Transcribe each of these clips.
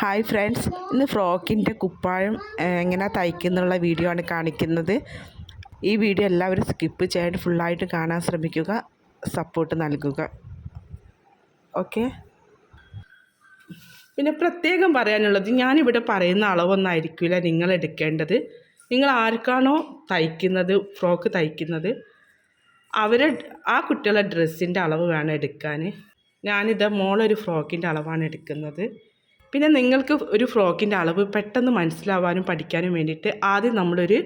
Hi friends ഇന്ന് ഫ്രോക്കിന്റെ കുപ്പായം എങ്ങനെ തയ്ക്കുന്നുള്ള വീഡിയോ ആണ് കാണിക്കുന്നത്. ഈ വീഡിയോ എല്ലാവരും സ്കിപ്പ് ചെയ്യാണ്ട് ഫുള്ളായിട്ട് കാണാൻ ശ്രമിക്കുക സപ്പോർട്ട് നൽകുക. ഓക്കെ പിന്നെ പ്രത്യേകം പറയാനുള്ളത് ഞാനിവിടെ പറയുന്ന അളവൊന്നായിരിക്കില്ല നിങ്ങൾ എടുക്കേണ്ടത്. നിങ്ങൾ ആർക്കാണോ തയ്ക്കുന്നത് ഫ്രോക്ക് തയ്ക്കുന്നത് അവരെ ആ കുട്ടികളുടെ ഡ്രസ്സിന്റെ അളവ് വേണം എടുക്കാൻ. ഞാനിത് മോളൊരു ഫ്രോക്കിന്റെ അളവാണ് എടുക്കുന്നത്. പിന്നെ നിങ്ങൾക്ക് ഒരു ഫ്രോക്കിന്റെ അളവ് പെട്ടെന്ന് മനസ്സിലാവാനും പഠിക്കാനും വേണ്ടിയിട്ട് ആദ്യം നമ്മളൊരു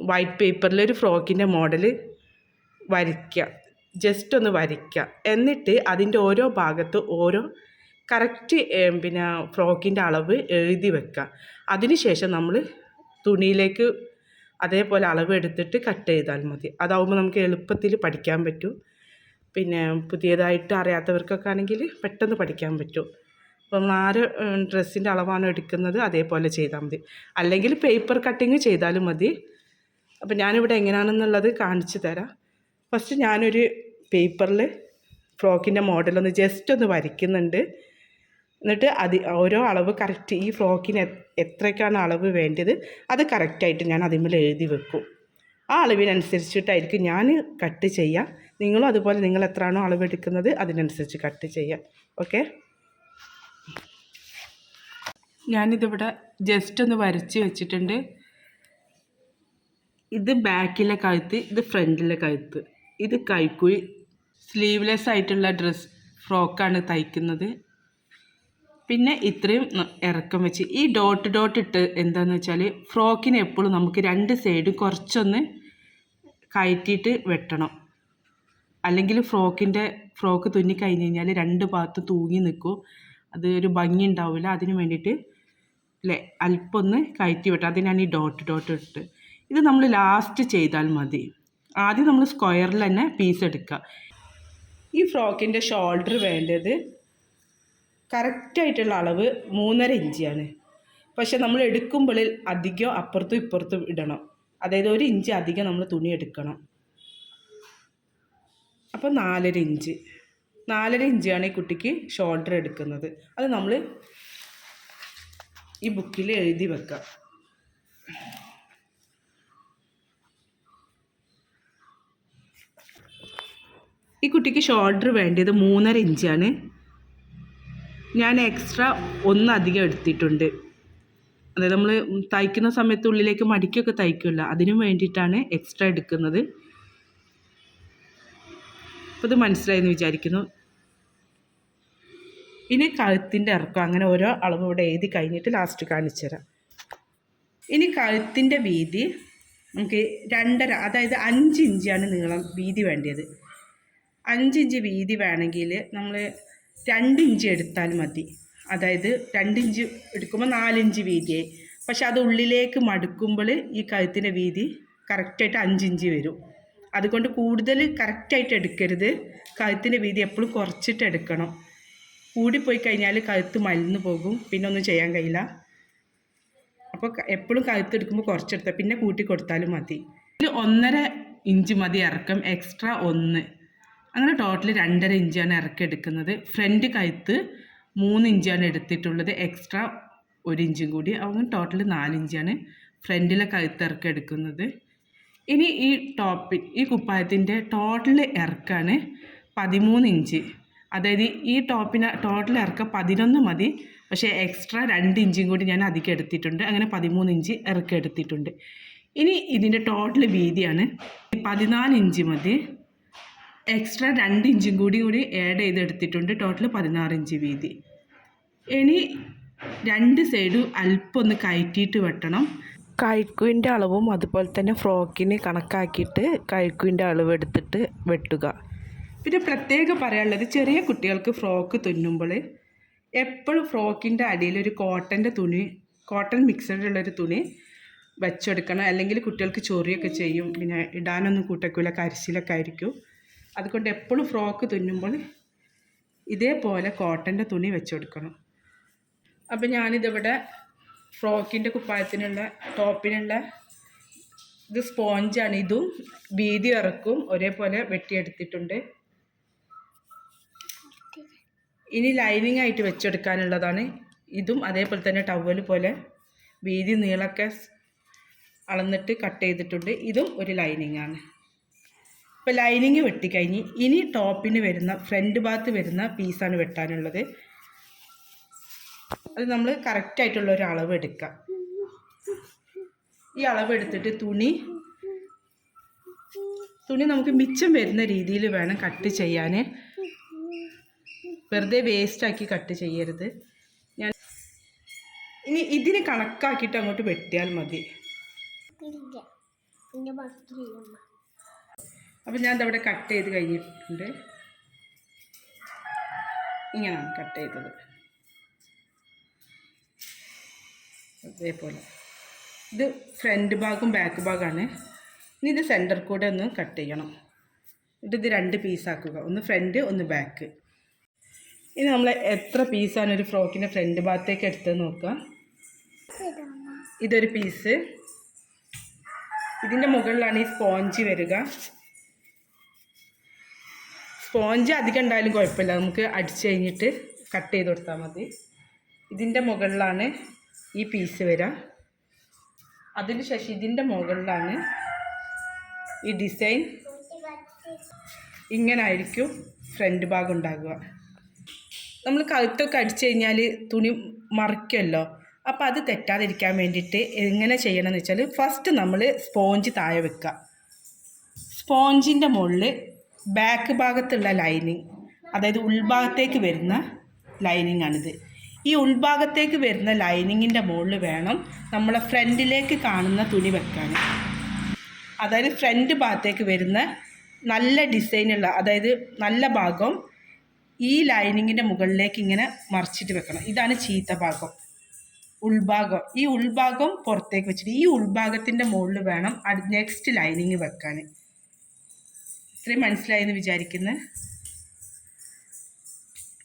വൈറ്റ് പേപ്പറിൽ ഒരു ഫ്രോക്കിന്റെ മോഡൽ വരയ്ക്കുക. ജസ്റ്റ് ഒന്ന് വരയ്ക്കുക. എന്നിട്ട് അതിന്റെ ഓരോ ഭാഗത്ത് ഓരോ കറക്റ്റ് പിന്നെ ഫ്രോക്കിന്റെ അളവ് എഴുതി വെക്കുക. അതിനുശേഷം നമ്മൾ തുണിയിലേക്ക് അതേപോലെ അളവ് എടുത്തിട്ട് കട്ട് ചെയ്താൽ മതി. അതാവുമ്പോൾ നമുക്ക് എളുപ്പത്തിൽ പഠിക്കാൻ പറ്റും. പിന്നെ പുതിയതായിട്ട് അറിയാത്തവർക്കൊക്കെ ആണെങ്കിൽ പെട്ടെന്ന് പഠിക്കാൻ പറ്റും. അപ്പം നമ്മൾ ഡ്രസ്സിന്റെ അളവാണ് എടുക്കുന്നത് അതേപോലെ ചെയ്താൽ മതി. അല്ലെങ്കിൽ പേപ്പർ കട്ടിങ് ചെയ്താലും മതി. അപ്പം ഞാനിവിടെ എങ്ങനെയാണെന്നുള്ളത് കാണിച്ചു തരാം. ഫസ്റ്റ് ഞാനൊരു പേപ്പറിൽ ഫ്രോക്കിന്റെ മോഡലൊന്ന് ജസ്റ്റ് ഒന്ന് വരയ്ക്കുന്നുണ്ട്. എന്നിട്ട് അത് ഓരോ അളവ് കറക്റ്റ് ഈ ഫ്രോക്കിന് എത്രയ്ക്കാണ് അളവ് വേണ്ടത് അത് കറക്റ്റായിട്ട് ഞാൻ അതിന്മേൽ എഴുതി വെക്കും. ആ അളവിനനുസരിച്ചിട്ടായിരിക്കും ഞാൻ കട്ട് ചെയ്യുക. നിങ്ങളും അതുപോലെ നിങ്ങൾ എത്രയാണോ അളവ് എടുക്കുന്നത് അതിനനുസരിച്ച് കട്ട് ചെയ്യുക. ഓക്കെ? ഞാനിതിവിടെ ജസ്റ്റ് ഒന്ന് വരച്ച് വെച്ചിട്ടുണ്ട്. ഇത് ബാക്കിലെ കഴുത്ത് ഇത് ഫ്രണ്ടിലെ കഴുത്ത്. ഇത് കൈക്കുഴി സ്ലീവ്ലെസ് ആയിട്ടുള്ള ഡ്രസ് ഫ്രോക്കാണ് തയ്ക്കുന്നത്. പിന്നെ ഇത്രയും ഇറക്കം വെച്ച്. ഈ ഡോട്ട് ഡോട്ട് ഇട്ട് എന്താന്ന് വെച്ചാൽ ഫ്രോക്കിന് എപ്പോഴും നമുക്ക് രണ്ട് സൈഡ് കുറച്ചൊന്ന് കയറ്റിയിട്ട് വെട്ടണം. അല്ലെങ്കിൽ ഫ്രോക്കിന്റെ ഫ്രോക്ക് തുന്നി കഴിഞ്ഞ് കഴിഞ്ഞാൽ രണ്ട് ഭാഗത്ത് തൂങ്ങി നിൽക്കും. അത് ഒരു ഭംഗി ഉണ്ടാവില്ല. അതിന് വേണ്ടിയിട്ട് അല്ലേ അല്പം ഒന്ന് കയറ്റി വിട്ട് അതിനാണ് ഈ ഡോട്ട് ഡോട്ട് ഇട്ട് ഇത് നമ്മൾ ലാസ്റ്റ് ചെയ്താൽ മതി. ആദ്യം നമ്മൾ സ്ക്വയറിൽ തന്നെ പീസ് എടുക്കുക. ഈ ഫ്രോക്കിന്റെ ഷോൾഡർ വേണ്ടത് കറക്റ്റായിട്ടുള്ള അളവ് മൂന്നര ഇഞ്ചാണ് പക്ഷെ നമ്മൾ എടുക്കുമ്പോൾ അധികം അപ്പുറത്തും ഇപ്പുറത്തും ഇടണം. അതായത് ഒരു ഇഞ്ച് അധികം നമ്മൾ തുണി എടുക്കണം. അപ്പോൾ നാലര ഇഞ്ച്. നാലര ഇഞ്ചാണ് ഈ കുട്ടിക്ക് ഷോൾഡർ എടുക്കുന്നത്. അത് നമ്മൾ ഈ ബുക്കിൽ എഴുതി വെക്കാം. ഈ കുട്ടിക്ക് ഷോൾഡർ വേണ്ടത് മൂന്നര ഇഞ്ചാണ്. ഞാൻ എക്സ്ട്രാ ഒന്ന് അധികം എടുത്തിട്ടുണ്ട്. അതായത് നമ്മൾ തയ്ക്കുന്ന സമയത്ത് ഉള്ളിലേക്ക് മടിക്കൊക്കെ തയ്ക്കില്ല അതിനും വേണ്ടിയിട്ടാണ് എക്സ്ട്രാ എടുക്കുന്നത്. അപ്പോൾ ഇത് മനസ്സിലായെന്ന് വിചാരിക്കുന്നു. ഇനി കഴുത്തിന്റെ ഇറക്കം. അങ്ങനെ ഓരോ അളവ് ഇവിടെ എഴുതി കഴിഞ്ഞിട്ട് ലാസ്റ്റ് കാണിച്ചു തരാം. ഇനി കഴുത്തിന്റെ വീതി നമുക്ക് രണ്ടര അതായത് അഞ്ച് ഇഞ്ചാണ് നീളം വീതി വേണ്ടത്. അഞ്ച് ഇഞ്ച് വീതി വേണമെങ്കിൽ നമ്മൾ രണ്ട് ഇഞ്ച് എടുത്താൽ മതി. അതായത് രണ്ട് ഇഞ്ച് എടുക്കുമ്പോൾ നാലിഞ്ച് വീതിയായി. പക്ഷെ അത് ഉള്ളിലേക്ക് മടുക്കുമ്പോൾ ഈ കഴുത്തിന്റെ വീതി കറക്റ്റായിട്ട് അഞ്ച് ഇഞ്ച് വരും. അതുകൊണ്ട് കൂടുതൽ കറക്റ്റായിട്ട് എടുക്കരുത്. കഴുത്തിന്റെ വീതി എപ്പോഴും കുറച്ചിട്ട് എടുക്കണം. കൂടിപ്പോയി കഴിഞ്ഞാൽ കഴുത്ത് മലിന്ന് പോകും. പിന്നെ ഒന്നും ചെയ്യാൻ കഴിയില്ല. അപ്പോൾ എപ്പോഴും കഴുത്ത് എടുക്കുമ്പോൾ കുറച്ചെടുത്താൽ പിന്നെ കൂട്ടി കൊടുത്താലും മതി. ഇതിൽ ഒന്നര ഇഞ്ച് മതി ഇറക്കം എക്സ്ട്രാ ഒന്ന്. അങ്ങനെ ടോട്ടൽ രണ്ടര ഇഞ്ചാണ് ഇറക്കി എടുക്കുന്നത്. ഫ്രണ്ട് കഴുത്ത് മൂന്ന് ഇഞ്ചാണ് എടുത്തിട്ടുള്ളത്. എക്സ്ട്രാ ഒരു ഇഞ്ചും കൂടി. അങ്ങനെ ടോട്ടൽ നാലിഞ്ചാണ് ഫ്രണ്ടിലെ കഴുത്ത് ഇറക്കി എടുക്കുന്നത്. ഇനി ഈ ടോപ്പിൽ ഈ കുപ്പായത്തിന്റെ ടോട്ടൽ ഇറക്കാണ് പതിമൂന്ന് ഇഞ്ച്. അതായത് ഈ ടോപ്പിന് ടോട്ടൽ ഇറക്കം പതിനൊന്ന് മതി. പക്ഷേ എക്സ്ട്രാ രണ്ട് ഇഞ്ചും കൂടി ഞാൻ അധികം എടുത്തിട്ടുണ്ട്. അങ്ങനെ പതിമൂന്ന് ഇഞ്ച് ഇറക്കം എടുത്തിട്ടുണ്ട്. ഇനി ഇതിന്റെ ടോട്ടൽ വീതിയാണ് പതിനാല് ഇഞ്ച് മതി. എക്സ്ട്രാ രണ്ട് ഇഞ്ചും കൂടി കൂടി ആഡ് ചെയ്തെടുത്തിട്ടുണ്ട്. ടോട്ടൽ പതിനാറ് ഇഞ്ച് വീതി. ഇനി രണ്ട് സൈഡും അല്പം ഒന്ന് കയറ്റിയിട്ട് വെട്ടണം. കഴുക്കുവിന്റെ അളവും അതുപോലെ തന്നെ ഫ്രോക്കിന് കണക്കാക്കിയിട്ട് കഴുക്കുവിന്റെ അളവ് എടുത്തിട്ട് വെട്ടുക. പിന്നെ പ്രത്യേകം പറയാനുള്ളത് ചെറിയ കുട്ടികൾക്ക് ഫ്രോക്ക് തുന്നുമ്പോൾ എപ്പോഴും ഫ്രോക്കിന്റെ അടിയിൽ ഒരു കോട്ടന്റെ തുണി കോട്ടൺ മിക്സഡ് ഉള്ളൊരു തുണി വെച്ചെടുക്കണം. അല്ലെങ്കിൽ കുട്ടികൾക്ക് ചൊറിയൊക്കെ ചെയ്യും. പിന്നെ ഇടാനൊന്നും കൂട്ടക്കില്ല കരിശിലൊക്കെ ആയിരിക്കും. അതുകൊണ്ട് എപ്പോഴും ഫ്രോക്ക് തുന്നുമ്പോൾ ഇതേപോലെ കോട്ടന്റെ തുണി വെച്ചെടുക്കണം. അപ്പം ഞാനിതിവിടെ ഫ്രോക്കിന്റെ കുപ്പായത്തിനുള്ള ടോപ്പിനുള്ള ഇത് സ്പോഞ്ചാണ്. ഇതും വീതി ഇറക്കും ഒരേപോലെ വെട്ടിയെടുത്തിട്ടുണ്ട്. ഇനി ലൈനിങ് ആയിട്ട് വെച്ചെടുക്കാനുള്ളതാണ്. ഇതും അതേപോലെ തന്നെ ടവൽ പോലെ വീതി നീളൊക്കെ അളന്നിട്ട് കട്ട് ചെയ്തിട്ടുണ്ട്. ഇതും ഒരു ലൈനിങ് ആണ്. ഇപ്പോൾ ലൈനിങ് വെട്ടിക്കഴിഞ്ഞ് ഇനി ടോപ്പിന് വരുന്ന ഫ്രണ്ട് ഭാഗത്ത് വരുന്ന പീസാണ് വെട്ടാനുള്ളത്. അത് നമ്മൾ കറക്റ്റായിട്ടുള്ള ഒരു അളവ് എടുക്കാം. ഈ അളവ് എടുത്തിട്ട് തുണി തുണി നമുക്ക് മിച്ചം വരുന്ന രീതിയിൽ വേണം കട്ട് ചെയ്യാൻ. വെറുതെ വേസ്റ്റാക്കി കട്ട് ചെയ്യരുത്. ഞാൻ ഇനി ഇതിന് കണക്കാക്കിയിട്ട് അങ്ങോട്ട് വെട്ടിയാൽ മതി. അപ്പം ഞാൻ ഇതവിടെ കട്ട് ചെയ്ത് കഴിഞ്ഞിട്ടുണ്ട്. ഇങ്ങനെയാണ് കട്ട് ചെയ്തത്. അതേപോലെ. ഇത് ഫ്രണ്ട് ഭാഗവും ബാക്ക് ഭാഗമാണ് ഇനി ഇത് സെന്റർ കൂടെ ഒന്ന് കട്ട് ചെയ്യണം. എന്നിട്ട് ഇത് രണ്ട് പീസാക്കുക ഒന്ന് ഫ്രണ്ട് ഒന്ന് ബാക്ക് ഇനി നമ്മൾ എത്ര പീസാണ് ഒരു ഫ്രോക്കിന്റെ ഫ്രണ്ട് ഭാഗത്തേക്ക് എടുത്തത് നോക്കുക. ഇതൊരു പീസ്. ഇതിന്റെ മുകളിലാണ് ഈ സ്പോഞ്ച് വരിക. സ്പോഞ്ച് അധികം ഉണ്ടായാലും കുഴപ്പമില്ല. നമുക്ക് അടിച്ച് കഴിഞ്ഞിട്ട് കട്ട് ചെയ്ത് കൊടുത്താൽ മതി. ഇതിന്റെ മുകളിലാണ് ഈ പീസ് വരിക. അതിന് ശേഷം ഇതിന്റെ മുകളിലാണ് ഈ ഡിസൈൻ. ഇങ്ങനെ ആയിരിക്കും ഫ്രണ്ട് ഭാഗം ഉണ്ടാകുക. നമ്മൾ കഴുത്തൊക്കെ അടിച്ചു കഴിഞ്ഞാൽ തുണി മറിക്കുമല്ലോ അപ്പോൾ അത് തെറ്റാതിരിക്കാൻ വേണ്ടിയിട്ട് എങ്ങനെ ചെയ്യണമെന്ന് വെച്ചാൽ ഫസ്റ്റ് നമ്മൾ സ്പോഞ്ച് താഴെ വെക്കുക. സ്പോഞ്ചിന്റെ മുകളിൽ ബാക്ക് ഭാഗത്തുള്ള ലൈനിങ് അതായത് ഉൾഭാഗത്തേക്ക് വരുന്ന ലൈനിങ് ആണിത്. ഈ ഉൾഭാഗത്തേക്ക് വരുന്ന ലൈനിങ്ങിന്റെ മുകളിൽ വേണം നമ്മളെ ഫ്രണ്ടിലേക്ക് കാണുന്ന തുണി വെക്കാൻ. അതായത് ഫ്രണ്ട് ഭാഗത്തേക്ക് വരുന്ന നല്ല ഡിസൈനുള്ള അതായത് നല്ല ഭാഗം ഈ ലൈനിങ്ങിന്റെ മുകളിലേക്ക് ഇങ്ങനെ മറിച്ചിട്ട് വെക്കണം. ഇതാണ് ചീത്ത ഭാഗം. ഉൾഭാഗം. ഈ ഉൾഭാഗം പുറത്തേക്ക് വെച്ചിട്ട് ഈ ഉൾഭാഗത്തിന്റെ മുകളിൽ വേണം നെക്സ്റ്റ് ലൈനിങ് വെക്കാൻ. ഇത്രയും മനസ്സിലായി എന്ന് വിചാരിക്കുന്നത്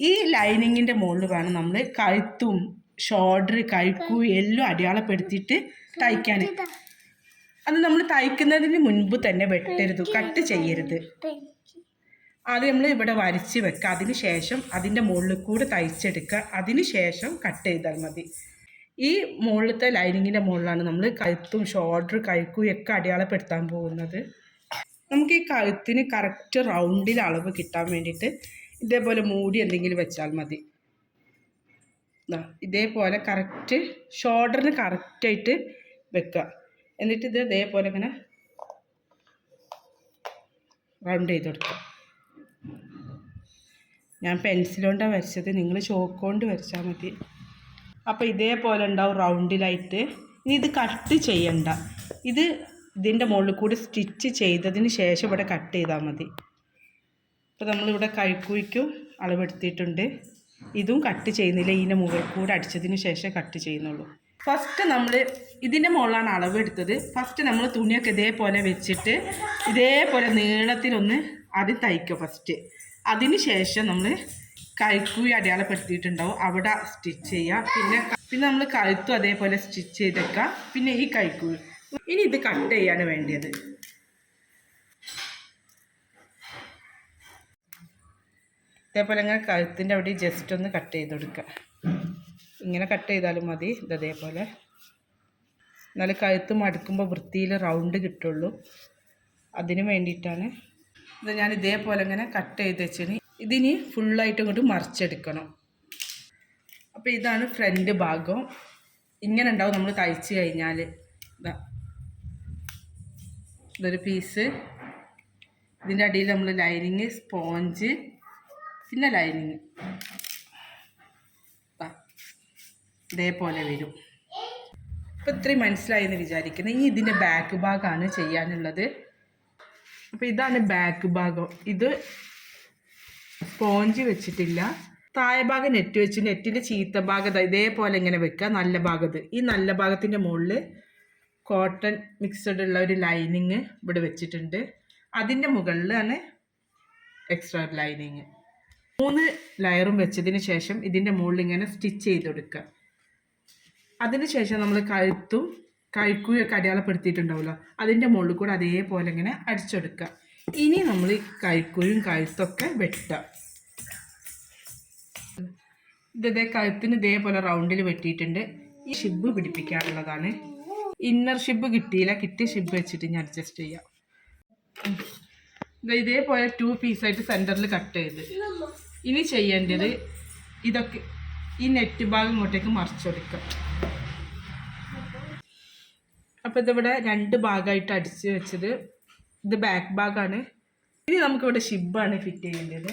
ഈ ലൈനിങ്ങിന്റെ മുകളിൽ വേണം നമ്മൾ കഴുത്തും ഷോൾഡർ കഴുക്കും എല്ലാം അടയാളപ്പെടുത്തിയിട്ട് തയ്ക്കാൻ. അത് നമ്മൾ തയ്ക്കുന്നതിന് മുൻപ് തന്നെ വെട്ടരുത്. കട്ട് ചെയ്യരുത്. ആദ്യം നമ്മൾ ഇവിടെ വരച്ച് വെക്കുക അതിന് ശേഷം അതിന്റെ മുകളിൽ കൂടെ തയ്ച്ചെടുക്കുക അതിന് ശേഷം കട്ട് ചെയ്താൽ മതി. ഈ മുകളിലത്തെ ലൈനിങ്ങിന്റെ മുകളിലാണ് നമ്മൾ കഴുത്തും ഷോൾഡർ കഴുക്കും ഒക്കെ അടയാളപ്പെടുത്താൻ പോകുന്നത്. നമുക്ക് ഈ കഴുത്തിന് കറക്റ്റ് റൗണ്ടിൽ അളവ് കിട്ടാൻ വേണ്ടിയിട്ട് ഇതേപോലെ മൂടി എന്തെങ്കിലും വെച്ചാൽ മതി. ഇതേപോലെ കറക്റ്റ് ഷോൾഡറിന് കറക്റ്റായിട്ട് വെക്കുക എന്നിട്ട് ഇത് ഇതേപോലെ ഇങ്ങനെ റൗണ്ട് ചെയ്ത് കൊടുക്കുക ഞാൻ പെൻസിൽ കൊണ്ടാണ് വരച്ചത്. നിങ്ങൾ ചോക്ക് കൊണ്ട് വരച്ചാൽ മതി. അപ്പോൾ ഇതേപോലെ ഉണ്ടാവും റൗണ്ടിലായിട്ട്. ഇനി ഇത് കട്ട് ചെയ്യണ്ട. ഇത് ഇതിന്റെ മുകളിൽ കൂടി സ്റ്റിച്ച് ചെയ്തതിന് ശേഷം ഇവിടെ കട്ട് ചെയ്താൽ മതി. അപ്പോൾ നമ്മളിവിടെ കൈക്കുഴിക്കും അളവെടുത്തിട്ടുണ്ട്. ഇതും കട്ട് ചെയ്യുന്നില്ല. ഇതിന്റെ മുകളിൽ കൂടെ അടിച്ചതിന് ശേഷം കട്ട് ചെയ്യുന്നുള്ളൂ. ഫസ്റ്റ് നമ്മൾ ഇതിന്റെ മുകളിലാണ് അളവ് എടുത്തത് ഫസ്റ്റ് നമ്മൾ തുണിയൊക്കെ ഇതേപോലെ വെച്ചിട്ട് ഇതേപോലെ നീളത്തിലൊന്ന് ആദ്യം തയ്ക്കുക ഫസ്റ്റ് അതിന് ശേഷം നമ്മൾ കൈക്കൂയി അടയാളപ്പെടുത്തിയിട്ടുണ്ടാവും. അവിടെ സ്റ്റിച്ച് ചെയ്യുക പിന്നെ പിന്നെ നമ്മൾ കഴുത്തും അതേപോലെ സ്റ്റിച്ച് ചെയ്തേക്കാം പിന്നെ ഈ കൈക്കൂയി ഇനി ഇത് കട്ട് ചെയ്യാണ് വേണ്ടത് ഇതേപോലെ ഇങ്ങനെ കഴുത്തിന്റെ അവിടെ ജസ്റ്റ് ഒന്ന് കട്ട് ചെയ്ത് കൊടുക്കുക ഇങ്ങനെ കട്ട് ചെയ്താലും മതി. ഇത് അതേപോലെ. എന്നാലും കഴുത്ത് മടുക്കുമ്പോൾ വൃത്തിയിൽ റൗണ്ട് കിട്ടുള്ളൂ. അതിന് വേണ്ടിയിട്ടാണ് ഇത് ഞാൻ ഇതേപോലെ ഇങ്ങനെ കട്ട് ചെയ്ത് വെച്ചിന്. ഇതിനി ഫുള്ളായിട്ട് ഇങ്ങോട്ട് മറിച്ചെടുക്കണം. അപ്പോൾ ഇതാണ് ഫ്രണ്ട് ഭാഗം. ഇങ്ങനെ ഉണ്ടാവും നമ്മൾ തയ്ച്ച് കഴിഞ്ഞാൽ ഇതാ. ഇതൊരു പീസ് ഇതിന്റെ അടിയിൽ നമ്മൾ ലൈനിങ് സ്പോഞ്ച് പിന്നെ ലൈനിങ് ഇതേപോലെ വരും. ഇപ്പം ഇത്രയും മനസ്സിലായി എന്ന് വിചാരിക്കുന്നത് ഇനി ഇതിന്റെ ബാക്ക് ഭാഗമാണ് ചെയ്യാനുള്ളത്. അപ്പോൾ ഇതാണ് ബാക്ക് ഭാഗം. ഇത് സ്പോഞ്ച് വെച്ചിട്ടില്ല. താഴെ ഭാഗം നെറ്റ് വെച്ച് നെറ്റിന്റെ ചീത്ത ഭാഗം ദാ ഇതേപോലെ ഇങ്ങനെ വെക്കുക നല്ല ഭാഗത്ത് ഈ നല്ല ഭാഗത്തിന്റെ മുകളിൽ കോട്ടൺ മിക്സഡ് ഉള്ള ഒരു ലൈനിങ് ഇവിടെ വെച്ചിട്ടുണ്ട്. അതിന്റെ മുകളിലാണ് എക്സ്ട്രാ ലൈനിങ് മൂന്ന് ലയറും വെച്ചതിന് ശേഷം ഇതിന്റെ മുകളിൽ ഇങ്ങനെ സ്റ്റിച്ച് ചെയ്ത് കൊടുക്കുക അതിന് ശേഷം നമ്മൾ കഴുത്തും കഴുക്കുകയൊക്കെ അടയാളപ്പെടുത്തിയിട്ടുണ്ടാവുമല്ലോ. അതിന്റെ മുകളിൽ കൂടെ അതേപോലെ ഇങ്ങനെ അടിച്ചെടുക്കുക. ഇനി നമ്മൾ ഈ കഴുക്കുകയും കഴുത്തൊക്കെ വെട്ടുക. ഇത് കഴുത്തിന് ഇതേപോലെ റൗണ്ടിൽ വെട്ടിയിട്ടുണ്ട്. ഈ ഷിബ് പിടിപ്പിക്കാനുള്ളതാണ്. ഇന്നർ ഷിബ് കിട്ടിയില്ല. കിട്ടിയ ഷിബ് വെച്ചിട്ട് ഞാൻ അഡ്ജസ്റ്റ് ചെയ്യാം. ഇതേപോലെ ടു പീസായിട്ട് സെന്ററിൽ കട്ട് ചെയ്ത്. ഇനി ചെയ്യേണ്ടത് ഇതൊക്കെ ഈ നെറ്റ് ഭാഗം ഇങ്ങോട്ടേക്ക് മറിച്ചെടുക്കാം അപ്പോൾ ഇതിവിടെ രണ്ട് ഭാഗമായിട്ട് അടിച്ച് വെച്ചത്. ഇത് ബാക്ക് ഭാഗമാണ് ഇനി നമുക്കിവിടെ ഷിബാണ് ഫിറ്റ് ചെയ്യേണ്ടത്.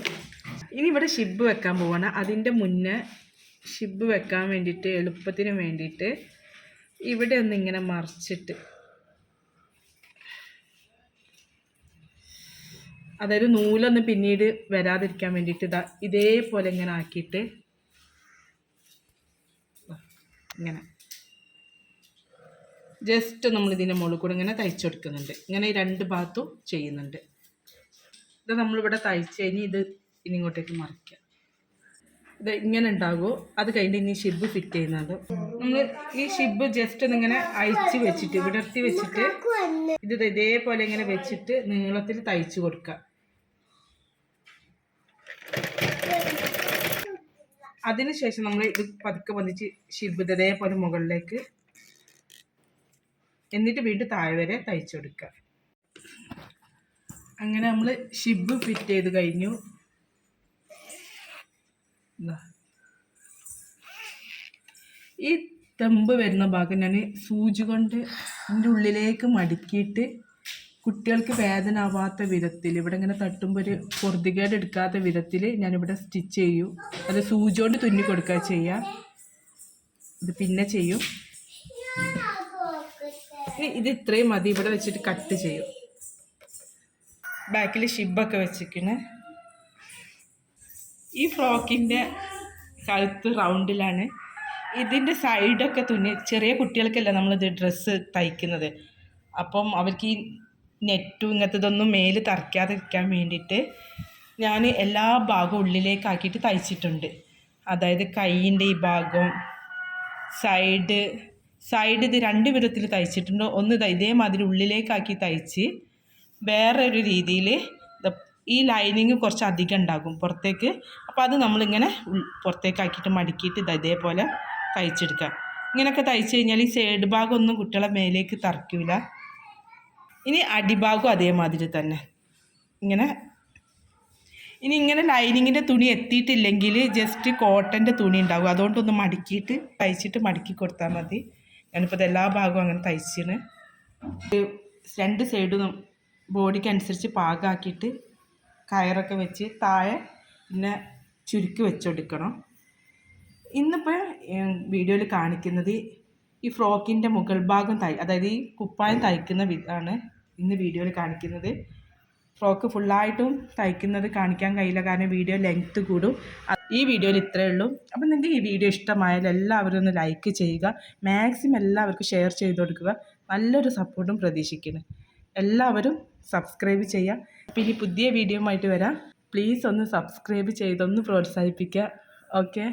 ഇനി ഇവിടെ ഷിബ് വെക്കാൻ പോവാണ്. അതിന്റെ മുന്നേ ഷിബ് വെക്കാൻ വേണ്ടിയിട്ട് എളുപ്പത്തിന് വേണ്ടിയിട്ട് ഇവിടെ ഒന്ന് ഇങ്ങനെ മറിച്ചിട്ട്. അതായത് നൂലൊന്ന് പിന്നീട് വരാതിരിക്കാൻ വേണ്ടിയിട്ട് ഇതാ ഇതേപോലെ ഇങ്ങനെ ആക്കിയിട്ട്. ഇങ്ങനെ. ജസ്റ്റ് നമ്മൾ ഇതിന്റെ മുകളിൽ കൂടെ ഇങ്ങനെ തയ്ച്ചു കൊടുക്കുന്നുണ്ട് ഇങ്ങനെ ഈ രണ്ട് ഭാഗത്തും ചെയ്യുന്നുണ്ട്. ഇത് നമ്മളിവിടെ തയ്ച്ച് കഴിഞ്ഞ് ഇത് ഇനി ഇങ്ങോട്ടേക്ക് മറിക്കാം. ഇത് ഇങ്ങനെ ഉണ്ടാകുമോ അത് കഴിഞ്ഞിട്ട് ഇനി ഷിബ് ഫിറ്റ് ചെയ്യുന്നത് നമ്മൾ ഈ ഷിബ് ജസ്റ്റ് ഇങ്ങനെ അയച്ച് വെച്ചിട്ട് വിടർത്തി വെച്ചിട്ട് ഇത് ഇതേപോലെ ഇങ്ങനെ വെച്ചിട്ട് നീളത്തിൽ തയ്ച്ചു കൊടുക്കുക. അതിനുശേഷം നമ്മൾ ഇത് പതുക്കെ പതിച്ച് ഷിബ് ഇതേപോലെ മുകളിലേക്ക് എന്നിട്ട് വീണ്ടും താഴെ വരെ തയ്ച്ചു കൊടുക്കുക അങ്ങനെ നമ്മൾ ഷിബ് ഫിറ്റ് ചെയ്ത് കഴിഞ്ഞു. ഈ തെമ്പ് വരുന്ന ഭാഗം ഞാൻ സൂചി കൊണ്ട് എന്റെ ഉള്ളിലേക്ക് മടക്കിയിട്ട് കുട്ടികൾക്ക് വേദന ആവാത്ത വിധത്തിൽ ഇവിടെ ഇങ്ങനെ തട്ടുമ്പോൾ ഒരു പൊറുതികേട് എടുക്കാത്ത വിധത്തിൽ ഞാനിവിടെ സ്റ്റിച്ച് ചെയ്യും. അത് സൂചി കൊണ്ട് തുന്നി കൊടുക്കുക ചെയ്യുക ഇത് പിന്നെ ചെയ്യും. ഇനി ഇത് ഇത്രയും മതി. ഇവിടെ വെച്ചിട്ട് കട്ട് ചെയ്യും. ബാക്കിൽ ഷിബൊക്കെ വെച്ചിരിക്കുന്നത് ഈ ഫ്രോക്കിന്റെ കഴുത്ത് റൗണ്ടിലാണ്. ഇതിന്റെ സൈഡൊക്കെ തുന്നി. ചെറിയ കുട്ടികൾക്കല്ല നമ്മളിത് ഡ്രസ്സ് തയ്ക്കുന്നത്. അപ്പം അവർക്ക് ഈ നെറ്റും ഇങ്ങനത്തെ ഇതൊന്നും മേൽ തറയ്ക്കാതിരിക്കാൻ വേണ്ടിയിട്ട് ഞാൻ എല്ലാ ഭാഗവും ഉള്ളിലേക്കാക്കിയിട്ട് തയ്ച്ചിട്ടുണ്ട്. അതായത് കൈയിന്റെ ഈ ഭാഗം സൈഡ് സൈഡ് ഇത് രണ്ട് വിധത്തിൽ തയ്ച്ചിട്ടുണ്ട്. ഒന്ന് ഇതേമാതിരി ഉള്ളിലേക്കാക്കി തയ്ച്ച് വേറൊരു രീതിയിൽ ഈ ലൈനിങ് കുറച്ച് അധികം ഉണ്ടാകും പുറത്തേക്ക്. അപ്പോൾ അത് നമ്മളിങ്ങനെ പുറത്തേക്കാക്കിയിട്ട് മടക്കിയിട്ട് ഇത് ഇതേപോലെ തയ്ച്ചെടുക്കുക. ഇങ്ങനെയൊക്കെ തയ്ച്ച് കഴിഞ്ഞാൽ ഈ സൈഡ് ഭാഗം ഒന്നും കുട്ടികളെ മേലേക്ക് തറക്കില്ല ഇനി അടിഭാഗം അതേമാതിരി തന്നെ. ഇങ്ങനെ. ഇനി ഇങ്ങനെ ലൈനിങ്ങിന്റെ തുണി എത്തിയിട്ടില്ലെങ്കിൽ ജസ്റ്റ് കോട്ടന്റെ തുണി ഉണ്ടാകും. അതുകൊണ്ടൊന്ന് മടക്കിയിട്ട് തയ്ച്ചിട്ട് മടക്കി കൊടുത്താൽ മതി. ഞാനിപ്പോൾ എല്ലാ ഭാഗവും അങ്ങനെ തയ്ച്ചിന് രണ്ട് സൈഡും ബോഡിക്ക് അനുസരിച്ച് പാകമാക്കിയിട്ട് കയറൊക്കെ വെച്ച് താഴെ പിന്നെ ചുരുക്കി വെച്ചെടുക്കണം. ഇന്നിപ്പോൾ വീഡിയോയിൽ കാണിക്കുന്നത് ഈ ഫ്രോക്കിന്റെ മുകൾ ഭാഗം തൈ അതായത് ഈ കുപ്പായം തയ്ക്കുന്ന വിധാണ് ഇന്ന് വീഡിയോയിൽ കാണിക്കുന്നത്. ഫ്രോക്ക് ഫുള്ളായിട്ടും തയ്ക്കുന്നത് കാണിക്കാൻ കഴിയില്ല. കാരണം വീഡിയോ ലെങ്ത്ത് കൂടും. ഈ വീഡിയോയിൽ ഇത്രയേ ഉള്ളൂ. അപ്പം നിങ്ങൾക്ക് ഈ വീഡിയോ ഇഷ്ടമായാൽ എല്ലാവരും ഒന്ന് ലൈക്ക് ചെയ്യുക. മാക്സിമം എല്ലാവർക്കും ഷെയർ ചെയ്ത് കൊടുക്കുക. നല്ലൊരു സപ്പോർട്ടും പ്രതീക്ഷിക്കുന്നു. എല്ലാവരും സബ്സ്ക്രൈബ് ചെയ്യുക. അപ്പം ഇനി പുതിയ വീഡിയോ ആയിട്ട് വരാം. പ്ലീസ് ഒന്ന് സബ്സ്ക്രൈബ് ചെയ്തൊന്ന് പ്രോത്സാഹിപ്പിക്കുക. ഓക്കെ.